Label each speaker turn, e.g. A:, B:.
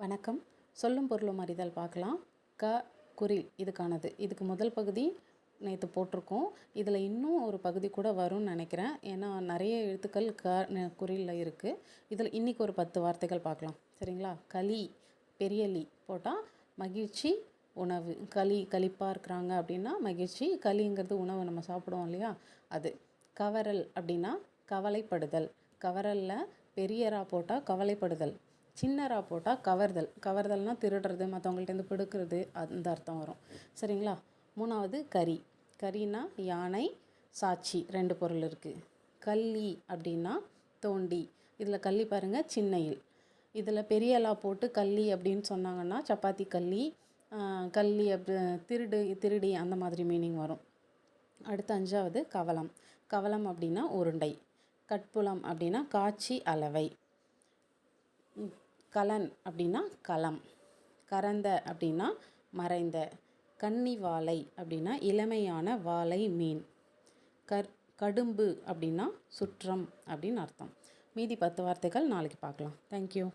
A: வணக்கம். சொல்லும் பொருளும் அறிதல் பார்க்கலாம். க குரில் இதுக்கானது. இதுக்கு முதல் பகுதி நேற்று போட்டிருக்கோம். இதில் இன்னும் ஒரு பகுதி கூட வரும்னு நினைக்கிறேன். ஏன்னா நிறைய எழுத்துக்கள் க ந- குறில்ல இருக்குது இதில் இன்றைக்கி ஒரு பத்து வார்த்தைகள் பார்க்கலாம். சரிங்களா? களி பெரிய லி போட்டால் மகிழ்ச்சி உணவு. களி களிப்பாக இருக்கிறாங்க அப்படின்னா மகிழ்ச்சி. களிங்கிறது உணவு நம்ம சாப்பிடுவோம் இல்லையா? அது. கவரல் அப்படின்னா கவலைப்படுதல். கவரலில் பெரியரா போட்டால் கவலைப்படுதல். சின்னராக போட்டால் கவர்தல். கவர்தல்னால் திருடுறது மற்றவங்கள்ட்டேருந்து பிடுக்கிறது அந்த அர்த்தம் வரும். சரிங்களா? மூணாவது கரி கரினா யானை சாட்சி ரெண்டு பொருள் இருக்குது கல்லி அப்படின்னா தோண்டி. இதில் கல்லி பாருங்கள் சின்னையில். இதில் பெரிய பெரியலா போட்டு கல்லி அப்படின்னு சொன்னாங்கன்னா சப்பாத்தி கல்லி கல்லி அப்படி திருடு திருடி அந்த மாதிரி மீனிங் வரும். அடுத்து அஞ்சாவது கவலம் கவலம் அப்படின்னா உருண்டை. கட்புலம் அப்படின்னா காட்சி அளவை. கலன் அப்படின்னா களம் கறந்த அப்படின்னா மறைந்த. கன்னி வாழை அப்படின்னா இளமையான வாழை மீன். கர் கடும்பு அப்படின்னா சுற்றம் அப்படின்னு அர்த்தம். மீதி பத்து வார்த்தைகள் நாளைக்கு பார்க்கலாம். தேங்க்யூ